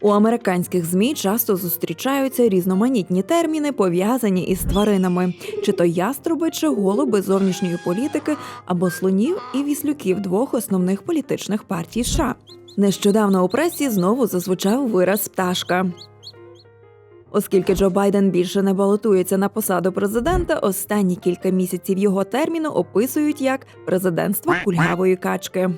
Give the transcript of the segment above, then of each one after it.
У американських змі часто зустрічаються різноманітні терміни, пов'язані із тваринами, чи то яструби, чи голуби зовнішньої політики, або слонів і віслюків двох основних політичних партій США. Нещодавно у пресі знову зазвучав вираз пташка. Оскільки Джо Байден більше не балотується на посаду президента, останні кілька місяців його терміну описують як президентство кульгавої качки.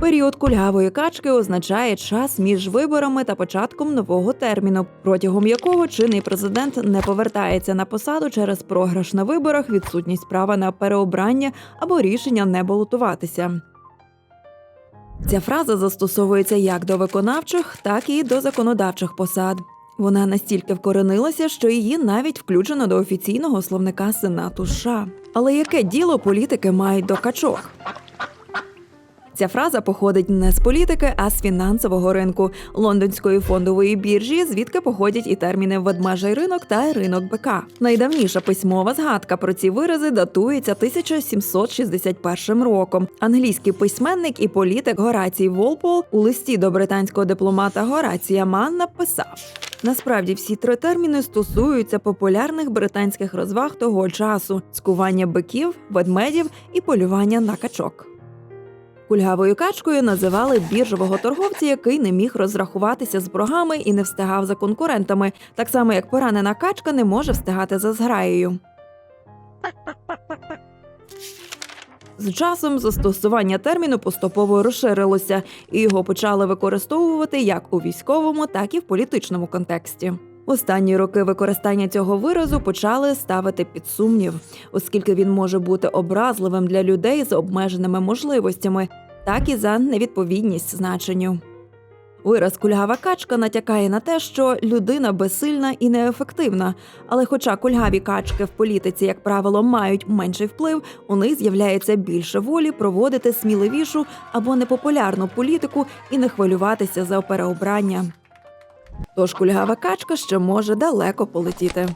Період кульгавої качки означає час між виборами та початком нового терміну, протягом якого чинний президент не повертається на посаду через програш на виборах, відсутність права на переобрання або рішення не балотуватися. Ця фраза застосовується як до виконавчих, так і до законодавчих посад. Вона настільки вкоренилася, що її навіть включено до офіційного словника Сенату США. Але яке діло політики мають до качок? Ця фраза походить не з політики, а з фінансового ринку лондонської фондової біржі, звідки походять і терміни ведмежий ринок та ринок бика. Найдавніша письмова згадка про ці вирази датується 1761 роком. Англійський письменник і політик Горацій Волпол у листі до британського дипломата Горація Ман написав. Насправді всі три терміни стосуються популярних британських розваг того часу: цькування биків, ведмедів і полювання на качок. Кульгавою качкою називали біржового торговця, який не міг розрахуватися з боргами і не встигав за конкурентами, так само як поранена качка не може встигати за зграєю. З часом застосування терміну поступово розширилося, і його почали використовувати як у військовому, так і в політичному контексті. Останні роки використання цього виразу почали ставити під сумнів, оскільки він може бути образливим для людей з обмеженими можливостями, так і за невідповідність значенню. Вираз кульгава качка натякає на те, що людина безсильна і неефективна. Але, хоча кульгаві качки в політиці, як правило, мають менший вплив, у них з'являється більше волі проводити сміливішу або непопулярну політику і не хвилюватися за переобрання. Тож кульгава качка ще може далеко полетіти.